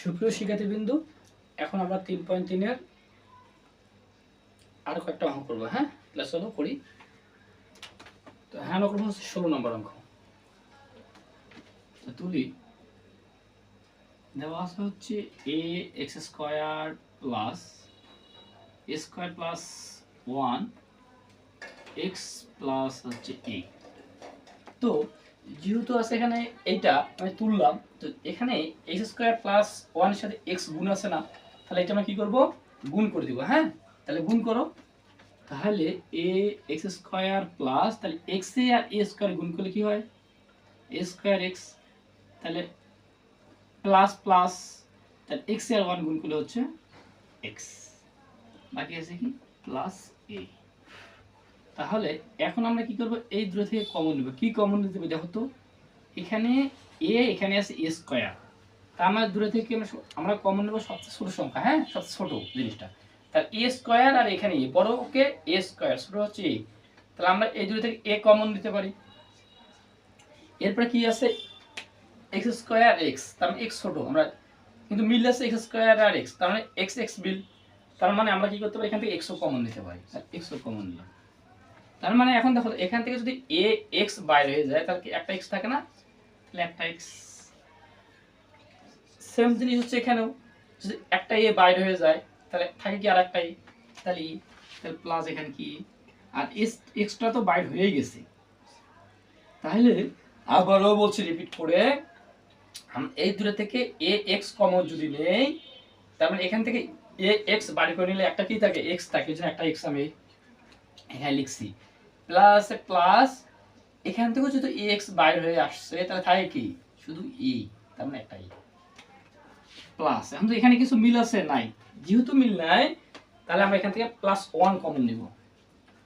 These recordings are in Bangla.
সুপ্রিয় শিক্ষার্থীবৃন্দু, এখন আমরা তিন পয়েন্ট তিনের আরও কয়েকটা অঙ্ক করব হ্যাঁ? হলো করি। তো হ্যাঁ অঙ্ক হচ্ছে ষোলো নম্বর অঙ্ক। তুলি। দেওয়া আছে হচ্ছে a x square plus a square plus one x plus হচ্ছে এ তো যেহেতু আছে এখানে এইটা, আমি তুললাম তো এখানে এক্স স্কোয়ার প্লাস ওয়ানের সাথে এক্স গুণ আছে না, তাহলে এটা আমরা কি করব? গুণ করে দিব হ্যাঁ? তাহলে গুণ করো। তাহলে এ এক্স স্কোয়ার প্লাস তাহলে এক্স এ আর এ স্কোয়ার গুণ করলে কি হয়? এ স্কোয়ার এক্স তাহলে প্লাস প্লাস তাহলে এক্স আর ওয়ান গুণ করলে হচ্ছে এক্স বাকি আছে কি? প্লাস এ তাহলে এখন আমরা কি করব? এই দুটো থেকে কমন নেব। কি কমন নিতে দেখো তো? এখানে এ এখানে আছে এ স্কোয়ার তা আমরা দূরে থেকে আমরা কমন নেব সবচেয়ে ছোট সংখ্যা হ্যাঁ? সবচেয়ে ছোট জিনিসটা। তার এ স্কোয়ার আর এখানে এ বড় ওকে এ স্কোয়ার ছোট হচ্ছে এ তাহলে আমরা এই দুটো থেকে এ কমন নিতে পারি। এরপরে কি আছে? এক্স স্কোয়ার এক্স তার মানে এক্স ছোট। আমরা কিন্তু মিল আছে এক্স স্কোয়ার আর এক্স তার মানে এক্স এক্স বিল তার মানে আমরা কি করতে পারি? এখান থেকে এক্সও কমন নিতে পারি। এক্সও কমন নিলাম। তার মানে এখন দেখো, এখান থেকে যদি এ এক্স বাইরে হয়ে যায়, তাহলে কি একটা এক্স থাকে না? সেম জিনিস হচ্ছে এখানেও, যদি একটা এ বাইরে হয়ে যায়, তাহলে থাকে কি আর একটা এ তাহলে তাহলে প্লাস এখানে কি? আর এক্স এক্সট্রা তো বাইর হয়ে গেছে। তাহলে আবারও বলছি রিপিট করে এই দূরে থেকে এ এক্স কমন যদি নেই, তার মানে এখান থেকে এ এক্স বাড়ি করে নিলে একটা কি থাকে? এক্স থাকে একটা এক্স আমি এখানে লিখছি। প্লাস প্লাস এখান থেকেও যদি এক্স বাইর হয়ে আসছে, তাহলে থাকে কি? শুধু ই তার মানে একটাই প্লাস এখন তো এখানে কিছু মিল আছে? নাই। যেহেতু মিল নাই, তাহলে আমরা এখান থেকে প্লাস ওয়ান কমন নেব।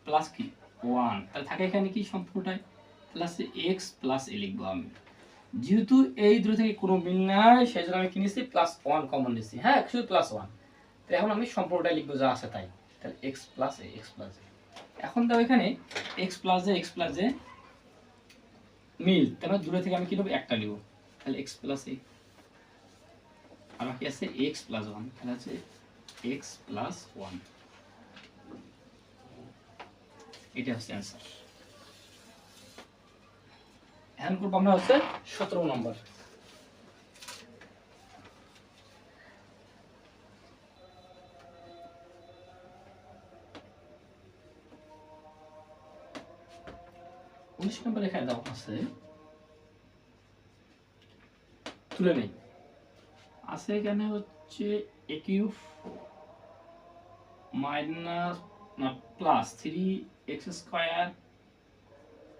প্লাস কি? ওয়ান তাহলে থাকে এখানে কি সম্পূর্ণটাই? প্লাস এক্স প্লাস এ লিখব আমি। যেহেতু এই দুটো থেকে কোনো মিল নাই সেই জন্য আমি কিনেছি প্লাস ওয়ান কমন নিয়েছি হ্যাঁ শুধু প্লাস ওয়ান তো এখন আমি সম্পূর্ণটাই লিখব যা আছে তাই। তাহলে x plus a x plus a এখন তো এখানে x plus a x plus a মিল তার মানে দূরে থেকে আমি কি নেব? একটা নিব। তাহলে এক্স প্লাস এ আর বাকি আছে এক্স প্লাস ওয়ান তাহলে আছে এক্স প্লাস ওয়ান এটা হচ্ছে অ্যান্সার এখন করব আমরা হচ্ছে সতেরো নম্বর। উনিশ নম্বর এখানে দেওয়া আছে। তুলে নেই। আছে এখানে হচ্ছে এ মাইনাস না plus three x square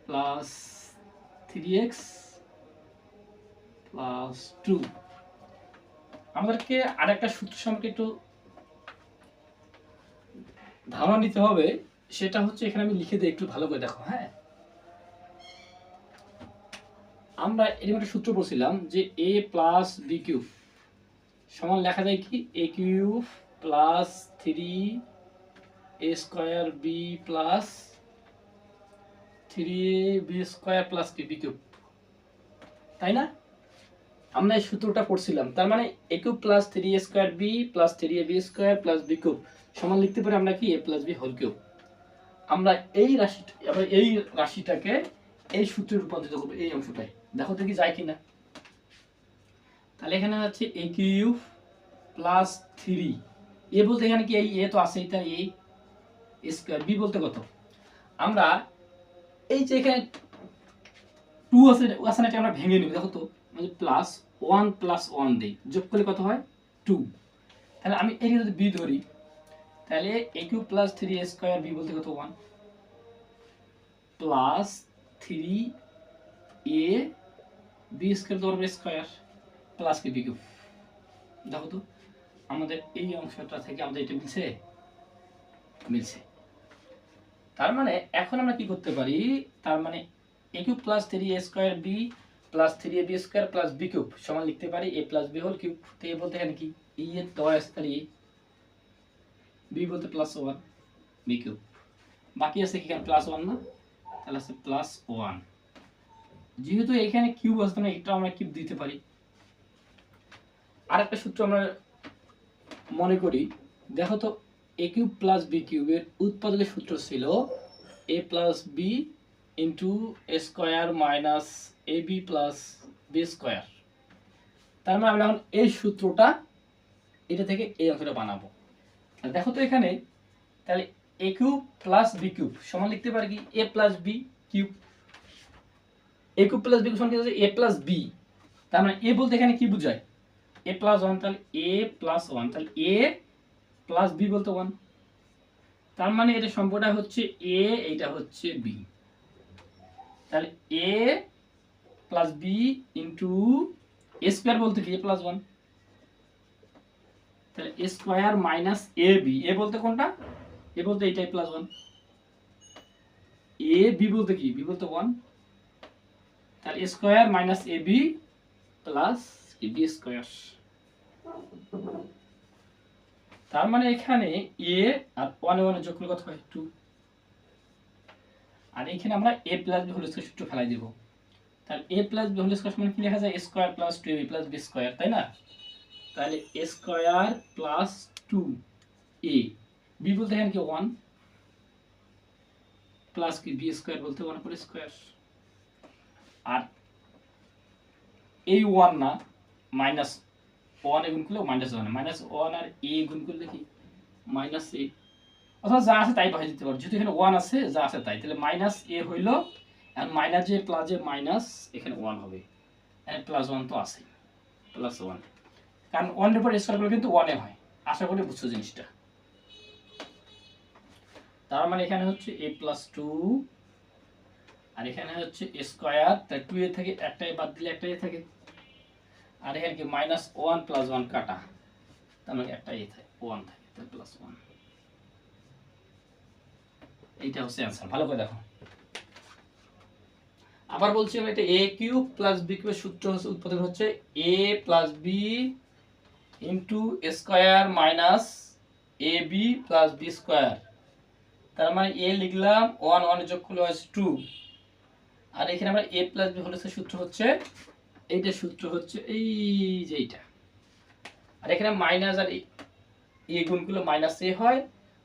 plus three x plus two আমাদেরকে আরেকটা সূত্র সম্পর্কে একটু ধারণা নিতে হবে। সেটা হচ্ছে এখানে আমি লিখে দিই একটু ভালো করে দেখো হ্যাঁ? আমরা এরকম একটা সূত্র পড়ছিলাম যে এ প্লাস বি কিউব সমান লেখা যায় কি? A cube plus three a square b plus three b square plus কি বি কিউব তাই না? আমরা এই সূত্রটা পড়ছিলাম। তার মানে a cube plus three a square b plus three a b square plus b cube সমান লিখতে পারি আমরা কি? A plus b whole cube আমরা এই রাশিটা এই রাশিটাকে এই সূত্রে রূপান্তরিত করব, এই অংশটাই দেখো কি যায় কিনা। তাহলে এখানে হচ্ছে a cube plus three a বলতে এখানে কি এই এ তো আছে, এটা এই স্কোয়ার বি বলতে কত? আমরা এই যে এখানে টু আছে আছে না আমরা ভেঙে নিব, দেখো তো। মানে প্লাস ওয়ান প্লাস ওয়ান দিই। যোগ করলে কত হয়? টু তাহলে আমি এটি যদি বি ধরি, তাহলে a cube plus three square b বলতে কত? One plus three a b square ধরবে স্কোয়ার প্লাস কি বিকিউব দেখো তো, আমাদের এই অংশটা থেকে আমাদের এটা মিলছে? মিলছে। তার মানে এখন আমরা কি করতে পারি? তার মানে a cube plus three a square b plus three a b square plus b cube সমান লিখতে পারি। A plus b whole cube তো এ বলতে এখানে কি? ই এর দয় আসতে পারি বি বলতে প্লাস ওয়ান বি কিউব বাকি আছে কি প্লাস ওয়ান না? তাহলে আছে প্লাস ওয়ান যেহেতু এখানে কিউব আসতে না এটা আমরা কিউব দিতে পারি। আরেকটা সূত্র আমরা মনে করি, দেখো তো এ কিউব প্লাস বি কিউবের উৎপাদকের সূত্র ছিল a plus b into a square minus a b plus b square তার মানে আমরা এখন এই সূত্রটা এটা থেকে এই অঙ্কটা বানাবো। আর দেখো তো এখানে, তাহলে a cube plus b cube সমান লিখতে পারি কি? A plus b cube a cube plus b cube সমান এ প্লাস বি তার মানে এ বলতে এখানে কি বোঝায়? এ প্লাস ওয়ান তাহলে এ প্লাস ওয়ান তাহলে এ প্লাস বি বলতে ওয়ান তার মানে এটা সম্পর্কটা হচ্ছে এ এইটা হচ্ছে বি তাহলে a plus b into a square বলতে কি? এ প্লাস ওয়ান তাহলে a square minus a b a বলতে কোনটা? এ বলতে এইটাই প্লাস ওয়ান এ বি বলতে কি? বি বলতে ওয়ান তাহলে a square minus a b plus b square. তার মানে এখানে এ আর ওয়ান ওয়ানের যোগ করলে কত হয়? টু। আর এখানে আমরা a plus b whole square সূত্র ফেলাই দিব। তাহলে a plus b whole square সমান কি লেখা যায়? Square plus two a plus b square, তাই না? তাহলে a square plus two a. B বলতে এখানে কি ওয়ান? প্লাস কি বি স্কোয়ার বলতে ওয়ান করে স্কোয়ার? আর এই ওয়ান না মাইনাস ওয়ান এ গুণ করলে মাইনাস ওয়ান মাইনাস ওয়ান আর এ গুণ করলে কি? মাইনাস এ অথবা যা আছে তাই বসাই দিতে পারো। যেহেতু এখানে ওয়ান আছে, যা আছে তাই। তাহলে মাইনাস এ হইল আর মাইনাস যে প্লাস যে মাইনাস এখানে ওয়ান হবে। প্লাস ওয়ান তো আছে প্লাস ওয়ান কারণ ওয়ানের উপর স্কোয়ার করলে কিন্তু ওয়ানে হয়। আশা করি বুঝছ জিনিসটা। তার মানে এখানে হচ্ছে এ প্লাস টু আর এখানে হচ্ছে স্কোয়ার তাই টু এ থেকে একটাই বাদ দিলে একটাই থাকে। আর এখানে কি মাইনাস ওয়ান প্লাস ওয়ান কাটা। তার মানে একটা এ থাকে ওয়ান থাকে, তাই প্লাস ওয়ান এইটা হচ্ছে অ্যান্সার ভালো করে দেখো। আবার বলছি আমি এটা এ কিউব প্লাস বি কিউবের সূত্র হচ্ছে, উৎপাদন হচ্ছে a plus b into square minus a b plus b square তার মানে এ লিখলাম ওয়ান ওয়ান যোগ করলে হচ্ছে টু আর এখানে আমরা এ প্লাস বি হলে সূত্র হচ্ছে এইটা সূত্র হচ্ছে এই যে এইটা। আর এখানে মাইনাস আর এ গুণ করলে মাইনাস এ হয়,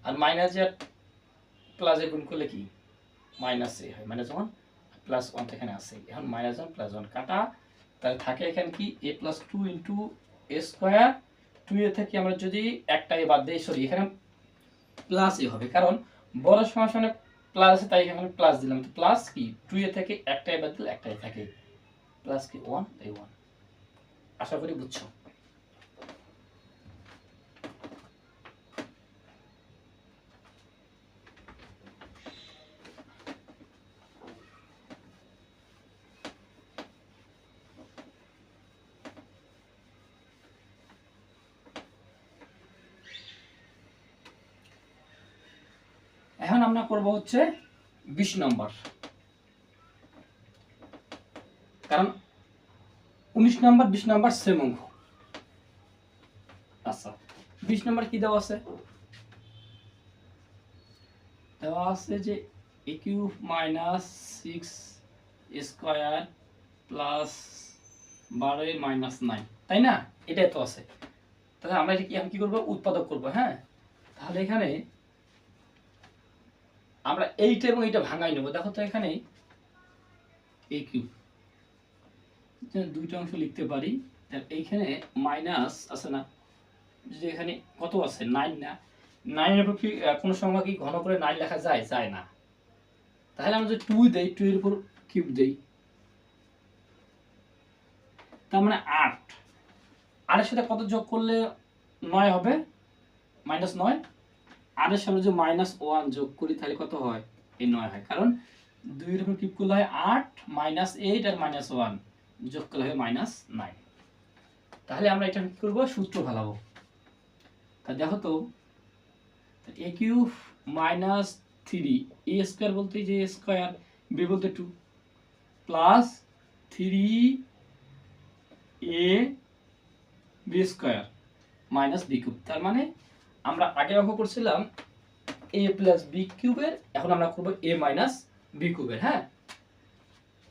আর মাইনাস আর প্লাস এ গুণ করলে কি? মাইনাস এ হয় মাইনাস ওয়ান প্লাস ওয়ান এখানে আছে। এখন মাইনাস ওয়ান প্লাস ওয়ান কাটা, তাহলে থাকে এখানে কি? A plus two into a square two a থেকে আমরা যদি একটা এ বাদ দিই সরি এখানে প্লাস এ হবে। কারণ বড় সমাসনে প্লাস আছে তাই এখানে প্লাস দিলাম। তো প্লাস কি? টু এ থেকে একটাই বাদ দিলে একটাই থাকে। প্লাস কি? ওয়ান এই ওয়ান আশা করি বুঝছ। এখন আমরা করব হচ্ছে বিশ নম্বর। কারণ উনিশ নম্বর, বিশ নম্বর সেম অঙ্ক। আচ্ছা বিশ নম্বর কি দেওয়া আছে? দেওয়া আছে যে a minus six square plus বারো মাইনাস নাইন তাই না? এটাই তো আছে। তাহলে আমরা এটা কি এখন কি করব? উৎপাদক করব হ্যাঁ? তাহলে এখানে আমরা এইটা এবং এইটা ভাঙাই নেব। দেখো তো এখানে এ কিউব দুইটা অংশ লিখতে পারি এইখানে মাইনাস আছে না? যে এখানে কত আছে? নাইন না? নাইনের উপর কোনো সংখ্যা কি ঘন করে নাইন লেখা যায়? যায় না। তাহলে আমরা যদি টু দেই টু এর উপর কিউব দেই, তার মানে আট। আটের সাথে কত যোগ করলে নয় হবে? মাইনাস নয়। আটের সামনে যে মাইনাস ওয়ান যোগ করি, তাহলে কত হয়? এই নয় হয়। কারণ দুইয়ের উপর কিউব করলে হয় আট মাইনাস এইট আর মাইনাস ওয়ান যোগ করলে হয় মাইনাস নাইন তাহলে আমরা এটা কি করব? সূত্র ফেলাবো তা দেখো তো a cube minus three a square বলতে যে স্কোয়ার বি বলতে two plus three a b square minus b cube তার মানে আমরা আগে অঙ্ক করছিলাম এ প্লাস বি কিউবের এখন আমরা করব এ মাইনাস বি কিউবের হ্যাঁ?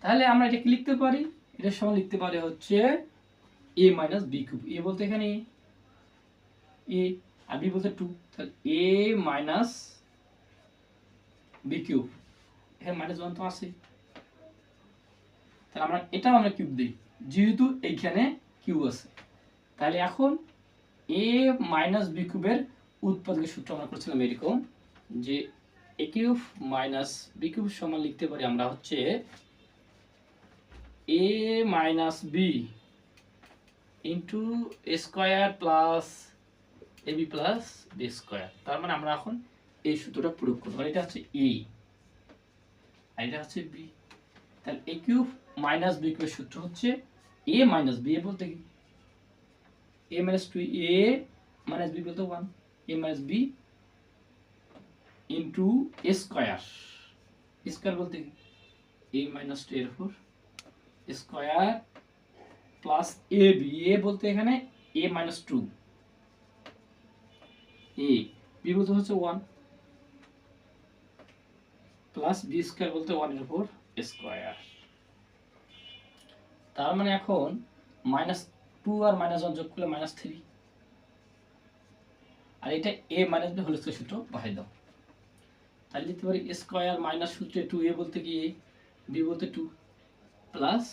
তাহলে আমরা এটা লিখতে পারি? এটার সময় লিখতে পারি হচ্ছে a minus b cube a বলতে এখানে এ আর বি বলতে টু তাহলে এ মাইনাস বি কিউব এখানে মাইনাস ওয়ান তো আছে। তাহলে আমরা এটাও আমরা কিউব দিই, যেহেতু এইখানে কিউব আছে। তাহলে এখন এ মাইনাস বি কিউবের উৎপাদকের সূত্র আমরা করছিলাম এরকম যে a cube minus b cube সমান লিখতে পারি আমরা হচ্ছে a minus b into a square plus a b plus b square তার মানে আমরা এখন এই সূত্রটা প্রয়োগ করব। এটা হচ্ছে এ আর এটা হচ্ছে বি তাহলে এ কিউব মাইনাস বি কিউবের সূত্র হচ্ছে এ মাইনাস বি এ বলতে কি? A minus two a minus b বলতে one a minus b into a square square বলতে কি? এ মাইনাস টু এর four square plus a b a বলতে এখানে a minus two a b বলতে হচ্ছে ওয়ান প্লাস বি স্কোয়ার বলতে ওয়ানের উপর স্কোয়ার তার মানে এখন মাইনাস টু আর মাইনাস ওয়ান যোগ করলে মাইনাস থ্রি আর এটা a minus b whole square সূত্র বাহাই দাও। তাহলে লিখতে পারি স্কোয়ার মাইনাস সূত্রে টু এ বলতে কি বি বলতে টু প্লাস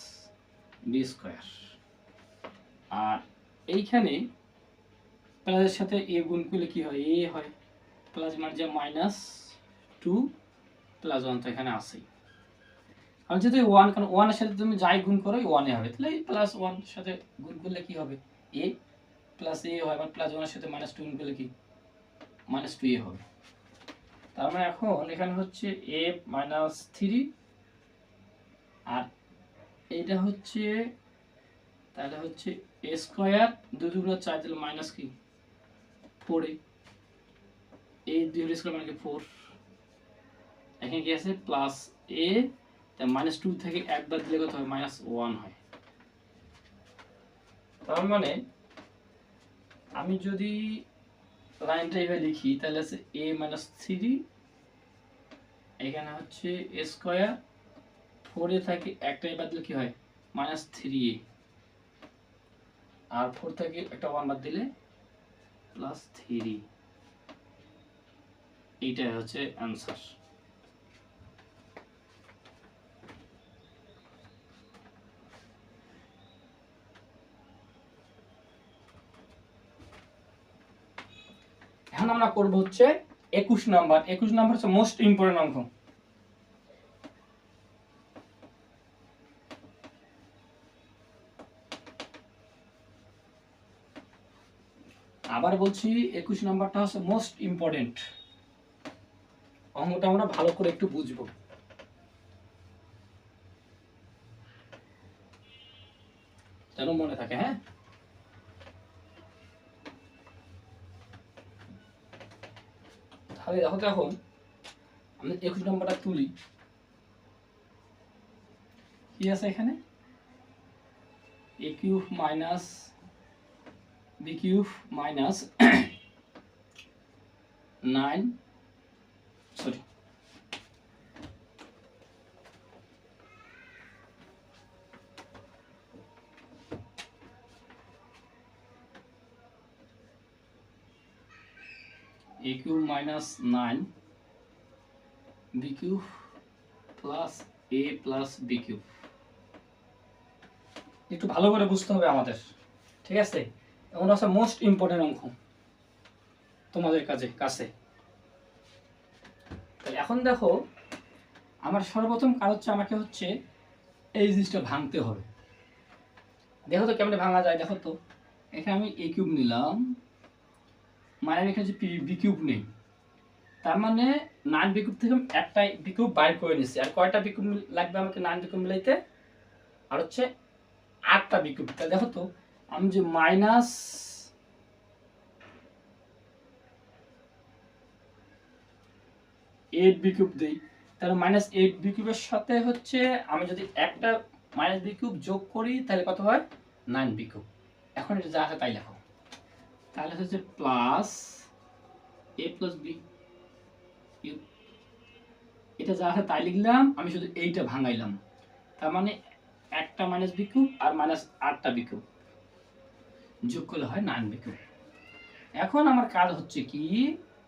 বি স্কোয়ার আর এইখানে প্লাসের সাথে এ গুণ করলে কি হয়? এ হয়। প্লাস মানে যে মাইনাস টু প্লাস ওয়ান তো এখানে আসেই আর যদি ওয়ান কারণ ওয়ানের সাথে তুমি যাই গুণ করো ওয়ানে হবে। তাহলে প্লাস ওয়ান সাথে গুণ করলে কি হবে? এ প্লাস এ হয় আবার প্লাস ওয়ানের সাথে মাইনাস টু গুণ করলে কি? মাইনাস টু এ হবে। তার মানে এখন এখানে হচ্ছে এ মাইনাস থ্রি আর এইটা হচ্ছে, তাহলে হচ্ছে এ স্কোয়ার দুই দুগুলো চার দিলে মাইনাস কি? ফোর এ এই দুই স্কোয়ার মানে কি? ফোর এখানে কি আছে? প্লাস এ তাই মাইনাস টু থেকে একবার দিলে কত হয়? মাইনাস ওয়ান হয়। তার মানে আমি যদি লাইনটা এইভাবে লিখি, তাহলে আছে এ মাইনাস থ্রি এখানে হচ্ছে এ স্কোয়ার ফোরে থাকে একটা বাদ দিলে কি হয়? মাইনাস থ্রি এ আর ফোর থেকে, একটা ওয়ান বাদ দিলে প্লাস থ্রি এইটাই হচ্ছে অ্যান্সার এখন আমরা করব হচ্ছে একুশ নাম্বার। একুশ নাম্বার হচ্ছে মোস্ট ইম্পর্টেন্ট অঙ্ক। আবার বলছি একুশ নাম্বারটা হচ্ছে মোস্ট ইম্পর্টেন্ট অঙ্কটা আমরা ভালো করে একটু বুঝব। যেন মনে থাকে হ্যাঁ? তাহলে দেখো এখন আমি একুশ নম্বরটা তুলি। কি আছে এখানে? A cube minus b cube minus nine sorry a cube minus 9 b cube plus a plus b cube একটু ভালো করে বুঝতে হবে আমাদের, ঠিক আছে? এমন হচ্ছে মোস্ট ইম্পর্টেন্ট অঙ্ক তোমাদের কাছে কাছে। এখন দেখো, আমার সর্বপ্রথম কাজ হচ্ছে আমাকে হচ্ছে এই জিনিসটা ভাঙতে হবে। দেখো তো কেমনে ভাঙা যায়, দেখো তো। এখানে আমি এ কিউব নিলাম। আমি এখানে যে বি নেই। তার মানে নাইন বি কিউব থেকে আমি একটাই বি বাইর করে নিচ্ছি আর কয়টা বি কিউব লাগবে আমাকে নাইন বি কিউব মিলাইতে? আর হচ্ছে আটটা বি কিউব তাহলে দেখো তো, আমি যে মাইনাস এইট বি কিউব দিই, তাহলে মাইনাস এইট বি কিউবের সাথে হচ্ছে আমি যদি একটা মাইনাস বি কিউব যোগ করি, তাহলে কত হয়? নাইন বি কিউব এখন এটা যা আছে তাই লেখো। তাহলে হচ্ছে প্লাস এ প্লাস বি এটা যা আছে তাই লিখলাম, আমি শুধু এইটা ভাঙাইলাম। তার মানে একটা মাইনাস বি কিউব আর মাইনাস আটটা বি কিউব যোগ করলে হয় নাইন বি কিউব এখন আমার কাজ হচ্ছে কি,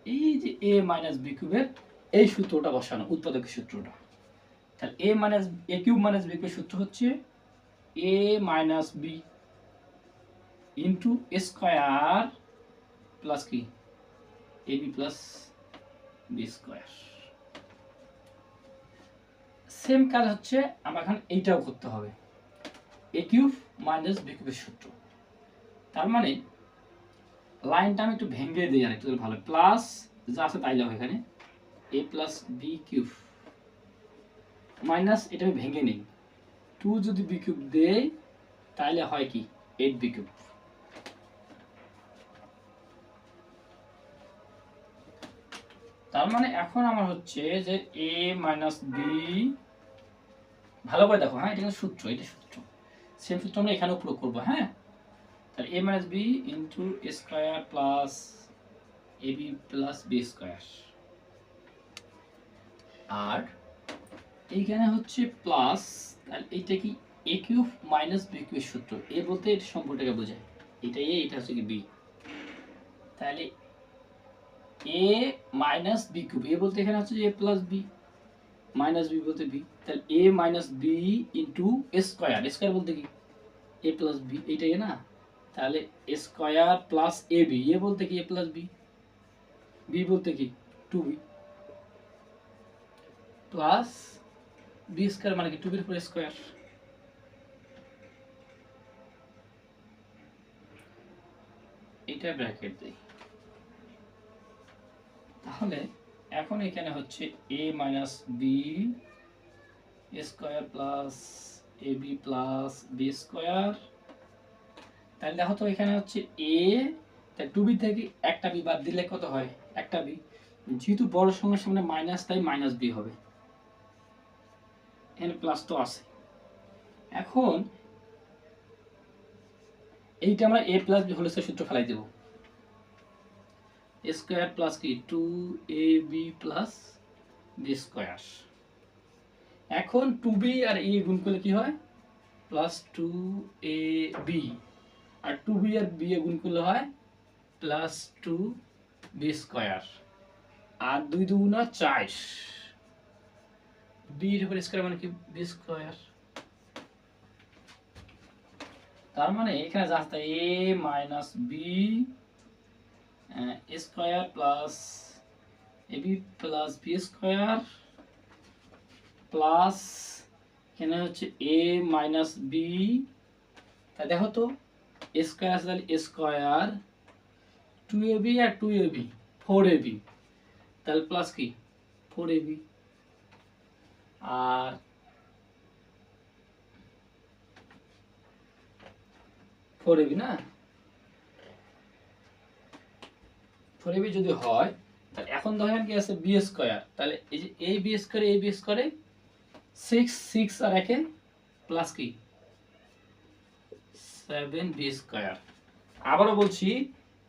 এই যে এ মাইনাস বি কিউবের এই সূত্রটা বসানো উৎপাদকের সূত্রটা। তাহলে a minus a cube minus b কিউবের সূত্র হচ্ছে a minus b into square plus কি a b plus b square same কাজ হচ্ছে আমার এখন এইটাও করতে হবে। এ কিউব মাইনাস বি কিউবের সূত্র। তার মানে লাইনটা আমি একটু ভেঙে দিই আর একটু ভালো। প্লাস যা আছে তাই লাভ এখানে। A plus b cube minus এটা আমি ভেঙে নিই। টু যদি বি কিউব দেই, তাহলে হয় কি? এইট বি কিউব তার মানে এখন আমার হচ্ছে যে এ মাইনাস বি ভালো করে দেখো হ্যাঁ এটা কিন্তু সূত্র, এটা সূত্র। সেম সূত্র আমরা এখানেও প্রয়োগ করব হ্যাঁ? তাহলে a minus b into square plus a b plus b square আর এইখানে হচ্ছে প্লাস তাহলে এইটা কি a cube minus b cube সূত্র? এ বলতে এটা সম্পর্কটাকে বোঝায়। এটা এ এটা হচ্ছে কি বি তাহলে a minus b cube a বলতে এখানে হচ্ছে a plus b minus b বলতে বি তাহলে a minus b into square square বলতে কি? এ প্লাস বি এইটাই না? তাহলে স্কোয়ার প্লাস এ বি বলতে কি এ প্লাস বি বি বলতে কি? Two b plus b square মানে কি? টু বির উপর স্কোয়ার এটা ব্র্যাকেট দিই। তাহলে এখন এখানে হচ্ছে a minus b square plus a b plus b square তাহলে দেখো তো এখানে হচ্ছে এ টু বি থেকে একটা বি বাদ দিলে কত হয়? একটা বি যেহেতু বড় সঙ্গে সামনে মাইনাস তাই মাইনাস বি হবে। এখানে প্লাস তো আছে। এখন এইটা আমরা এ প্লাস বি হোল সূত্র ফেলাই দেব। স্কোয়ার প্লাস কি? Two a b plus b square এখন টু বি আর এ গুণ করলে কি হয়? প্লাস টু এ বি আর টু বি আর বি এ গুণ করলে হয় প্লাস টু বি স্কোয়ার আর দুই দুগুণা চার। বি এর উপর স্কোয়ার মানে কি? বি স্কোয়ার তার মানে এখানে যা আছে a minus b square plus a b plus b square plus এখানে হচ্ছে এ মাইনাস বি। তা দেখো তো স্কোয়ার আছে তাহলে square two A B R two a b four a b. তাহলে প্লাস কি? Four a b. R four a b না? ফোর এবি যদি হয়, তাহলে এখন ধরেন কি আছে বি স্কোয়ার, তাহলে এই যে a b square a b স্কোয়ারে সিক্স সিক্স আর একে প্লাস কি? Seven b square. আবারও বলছি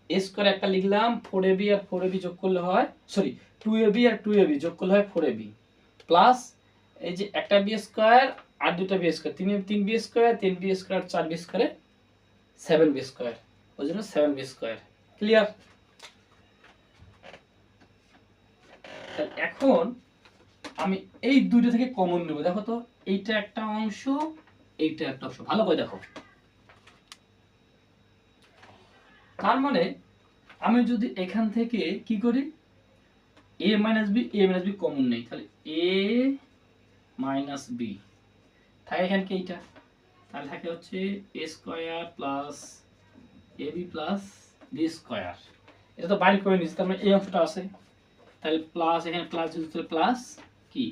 এ স্কোয়ার একটা লিখলাম ফোর এবি আর ফোর এবি যোগ করলে হয় সরি টু এবি আর টু এবি যোগ করলে হয় ফোর এবি প্লাস এই যে একটা বি স্কোয়ার আর দুটা বি স্কোয়ার, তিন তিন বি স্কোয়ার, তিন বি স্কোয়ার চার বি স্কোয়ারে সেভেন বি স্কোয়ার। ওই জন্য সেভেন বি স্কোয়ার। ক্লিয়ার এখন আমি এই দুইটা থেকে কমন নেব। দেখো তো, এইটা একটা অংশ, এইটা একটা অংশ। ভালো করে দেখো। তার মানে আমি যদি এখান থেকে কি করি? A minus b a minus b common নেই। তাহলে এ মাইনাস বি থাকে এখানে কি এইটা? তাহলে থাকে হচ্ছে a square plus a b plus b square এটা তো বাড়ি করে নিচ্ছি তার মানে এই অংশটা আছে। তাহলে প্লাস এখানে প্লাস যদি তাহলে প্লাস কি?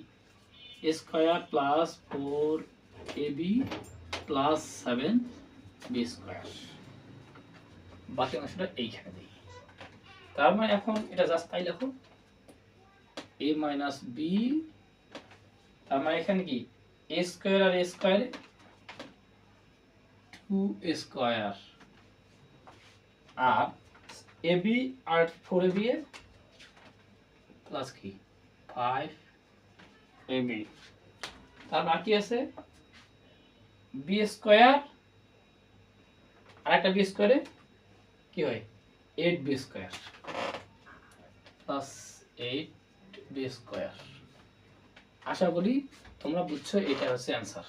A square plus four a b plus seven b square বাকি অংশটা এইখানে দিই। তার মানে এখন এটা জাস্ট তাই লেখো। এ মাইনাস বি তার মানে এখানে কি? এ স্কোয়ার আর এ স্কোয়ার টু স্কোয়ার আর A B R four a b a plus কি ফাইভ তার বাকি আছে বি স্কোয়ার আর একটা বি স্কোয়ারে কি হয়? Eight b square plus eight b square আশা করি তোমরা বুঝছ, এটা হচ্ছে অ্যান্সার